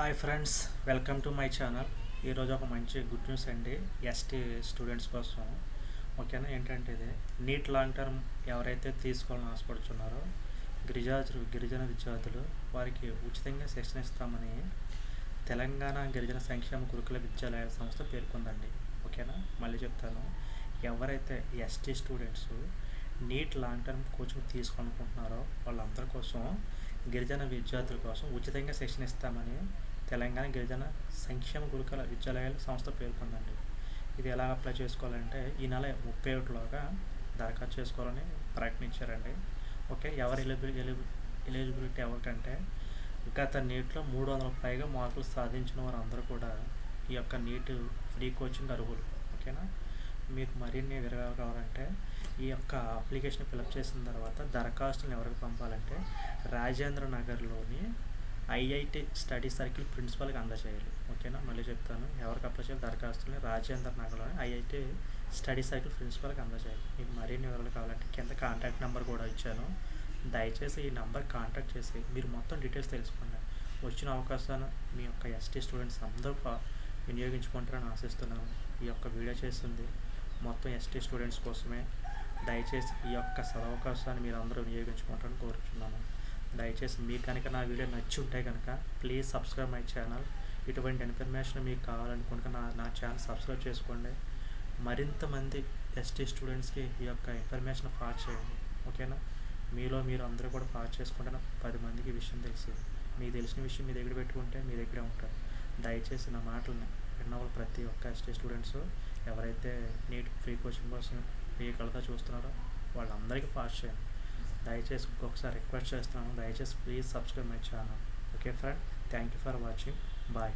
Hi friends welcome to my channel ఈరోజు ఒక మంచి గుడ్ న్యూస్ అండి. ఎస్టీ స్టూడెంట్స్ కోసం. ఓకేనా? ఏంటంటే ఇది? నీట్ లాంగ్ టర్మ్ ఎవరైతే తీసుకోవాలని ఆశపడుతున్నారో గిరిజాతులు గిరిజన విద్యార్థులు వారికి ఉచితంగా శిక్షణ ఇస్తామని తెలంగాణ గిరిజన సంక్షేమ గురుకుల విద్యాలయ సంస్థ పేర్కొందండి. ఓకేనా? మళ్ళీ చెప్తాను. ఎవరైతే ST students NEET long term coaching తీసుకోవాలనుకుంటున్నారో వాళ్ళందరి కోసం గిరిజన విద్యార్థుల కోసం ఉచితంగా శిక్షణ ఇస్తామని తెలంగాణ గిరిజన సంక్షేమ గురుకుల విద్యాలయాల సంస్థ పేర్కొందండి ఇది ఎలా అప్లై చేసుకోవాలంటే ఈ నెల ముప్పై ఒకటిలోగా దరఖాస్తు చేసుకోవాలని ప్రయత్నించారండి. ఓకే ఎవరు ఎలిబిలి ఎలిబి ఎలిజిబిలిటీ ఎవరికంటే గత నీట్లో మూడు వందల పైగా మార్కులు సాధించిన వారందరూ కూడా ఈ యొక్క నీట్ ఫ్రీ కోచింగ్ అర్హులు. ఓకేనా? మీకు మరిన్ని వివరాలు కావాలంటే ఈ యొక్క అప్లికేషన్ ఫిలప్ చేసిన తర్వాత దరఖాస్తులను ఎవరికి పంపాలంటే రాజేంద్ర నగర్లోని ఐఐటి స్టడీ సర్కిల్ ప్రిన్సిపల్కి అందజేయాలి ఓకేనా? మళ్ళీ చెప్తాను. ఎవరికి అప్లై చేయాలి దరఖాస్తుని రాజేంద్ర నగర్లోని ఐఐటి స్టడీ సర్కిల్ ప్రిన్సిపల్కి అందజేయాలి మీకు మరిన్ని వివరాలు కావాలంటే కింద కాంటాక్ట్ నెంబర్ కూడా ఇచ్చాను. దయచేసి ఈ నెంబర్ కాంటాక్ట్ చేసి మీరు మొత్తం డీటెయిల్స్ తెలుసుకోండి. వచ్చిన అవకాశాన్ని మీ యొక్క ఎస్టీ స్టూడెంట్స్ అందరూ వినియోగించుకుంటారని ఆశిస్తున్నాను. ఈ యొక్క వీడియో చేస్తుంది మొత్తం ఎస్టీ స్టూడెంట్స్ కోసమే. దయచేసి ఈ యొక్క సదవకాశాన్ని మీరు అందరూ వినియోగించుకుంటారని కోరుచున్నాను. దయచేసి మీకు కనుక నా వీడియో నచ్చి ఉంటే కనుక ప్లీజ్ సబ్స్క్రైబ్ మై ఛానల్ ఇటువంటి ఇన్ఫర్మేషన్ మీకు కావాలనుకుంటే నా నా ఛానల్ సబ్స్క్రైబ్ చేసుకోండి. మరింత మంది ఎస్టీ స్టూడెంట్స్కి ఈ యొక్క ఇన్ఫర్మేషన్ ఫాస్ట్ చేయండి. ఓకేనా మీలో మీరు అందరూ కూడా ఫాస్ట్ చేసుకుంటే పది మందికి విషయం తెలిసింది మీకు తెలిసిన విషయం మీ దగ్గర పెట్టుకుంటే మీ దగ్గరే ఉంటారు. దయచేసి నా మాటలను విన్నవాళ్ళు ప్రతి ఒక్క ఎస్టీ స్టూడెంట్స్ ఎవరైతే నీట్ ఫ్రీ కోచింగ్ కోసం ఏ కలతో చూస్తున్నారో వాళ్ళందరికీ పాస్ చేయండి. దయచేసి ఇంకొకసారి రిక్వెస్ట్ చేస్తాను. దయచేసి please subscribe my channel. Okay friend? Thank you for watching. Bye.